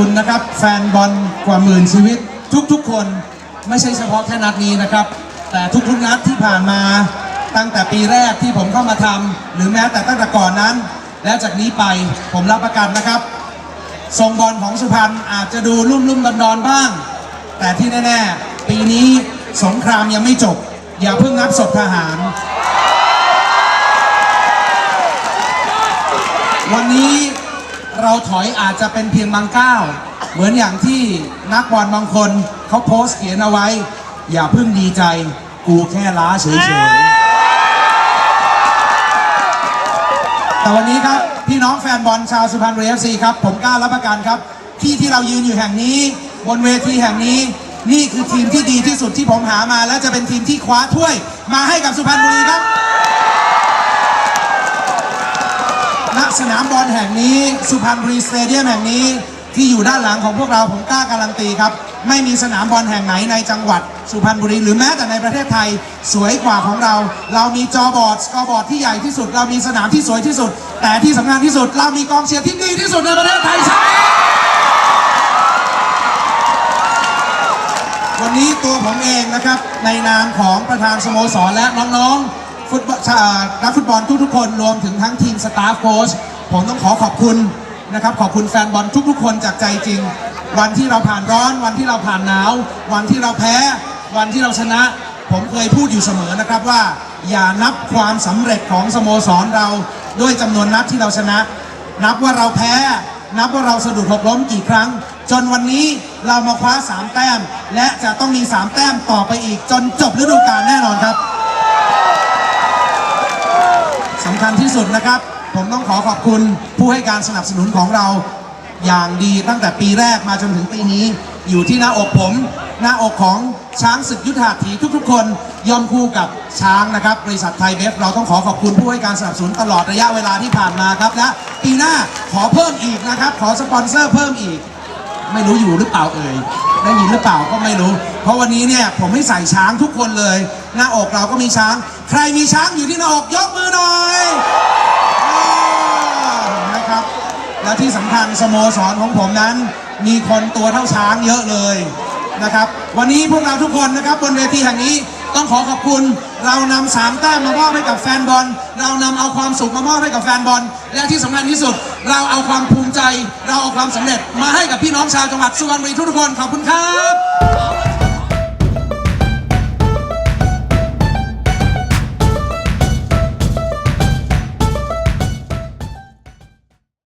ุณนะครับ แฟนบอลกว่าหมื่นชีวิต ทุกๆคนไม่ใช่เฉพาะแค่นัดนี้นะครับ แต่ทุกๆนัดที่ผ่านมาตั้งแต่ปีแรกที่ผมเข้ามาทำหรือแม้แต่ตั้งแต่ก่อนนั้น แล้วจากนี้ไปผมรับประกันนะครับทรงบอลของสุพรรณอาจจะดูลุ่มลุ่มดอนดอนๆบ้าง แต่ที่แน่ๆ ปีนี้สงครามยังไม่จบ อย่าเพิ่งนับศพทหาร วันนี้ เราถอยอาจจะเป็นเพียงบางก้าวเหมือนอย่างที่นักบอลบางคนเขาโพสต์เขียนเอาไว้ อย่าเพิ่งดีใจ กูแค่ล้าเฉยๆ แต่วันนี้ครับ พี่น้องแฟนบอลชาวสุพรรณบุรีเอฟซีครับ ผมกล้ารับประกันครับ ที่ที่เรายืนอยู่แห่งนี้ บนเวทีแห่งนี้ นี่คือทีมที่ดีที่สุดที่ผมหามา และจะเป็นทีมที่คว้าถ้วยมาให้กับสุพรรณบุรีครับ ณ สนามบอลแห่งนี้ สุพรรณบุรีสเตเดียมแห่งนี้ ที่อยู่ด้านหลังของพวกเราผมกล้าการันตีครับ ไม่มีสนามบอลแห่งไหนในจังหวัด สุพรรณบุรีหรือแม้แต่ในประเทศไทยสวยกว่าของเรา เรามีจอบอร์ดสกอร์บอร์ดที่ใหญ่ที่สุด เรามีสนามที่สวยที่สุด แต่ที่สำคัญที่สุด เรามีกองเชียร์ที่ดีที่สุดในประเทศไทยใช่ไหมวันนี้ตัวผมเองนะครับในนามของประธานสโมสรและน้องๆ ฟุตบอลนักฟุตบอลทุกๆคนรวมถึงทั้งทีมสตาฟโค้ชผมต้องขอขอบคุณนะครับ ขอบคุณแฟนบอลทุกๆ คนจากใจจริง วันที่เราผ่านร้อน วันที่เราผ่านหนาว วันที่เราแพ้ วันที่เราชนะ ผมเคยพูดอยู่เสมอนะครับว่า อย่านับความสำเร็จของสโมสรเราด้วยจำนวนนัดที่เราชนะ นับว่าเราแพ้ นับว่าเราสะดุดหกล้มกี่ครั้ง จนวันนี้เรามาคว้า 3 แต้ม และจะต้องมี 3 แต้มต่อไปอีกจนจบฤดูกาลแน่นอนครับ ญที่สุดนะครับ ผมต้องขอขอบคุณผู้ให้การสนับสนุนของเราอย่างดีตั้งแต่ปีแรกมาจนถึงปีนี้ อยู่ที่หน้าอกผม หน้าอกของช้างศึกยุทธาถีทุกๆ คนยอมคู่กับช้างนะครับ บริษัทไทยเบฟเราต้องขอขอบคุณผู้ให้การสนับสนุนตลอดระยะเวลาที่ผ่านมาครับและปีหน้าขอเพิ่มอีกนะครับ ขอสปอนเซอร์เพิ่มอีก ไม่รู้อยู่หรือเปล่าเอ่ยได้ยินหรือเปล่าก็ไม่รู้ เพราะวันนี้เนี่ยผมให้ใส่ช้างทุกคนเลย หน้าอกเราก็มีช้าง ใครมีช้างอยู่ที่หน้าอกยกมือหน่อยอ่านไหมครับ และที่สำคัญสโมสรของผมนั้น มีคนตัวเท่าช้างเยอะเลยนะครับ วันนี้พวกเราทุกคนนะครับบนเวทีแห่งนี้ต้องขอขอบคุณ เรานำสามแต้มมามอบให้กับแฟนบอล เรานำเอาความสุขมามอบให้กับแฟนบอล และที่สำคัญที่สุด เราเอาความภูมิใจ เราเอาความสำเร็จมาให้กับพี่น้องชาวจังหวัดสุพรรณบุรีทุกๆคนขอบคุณครับ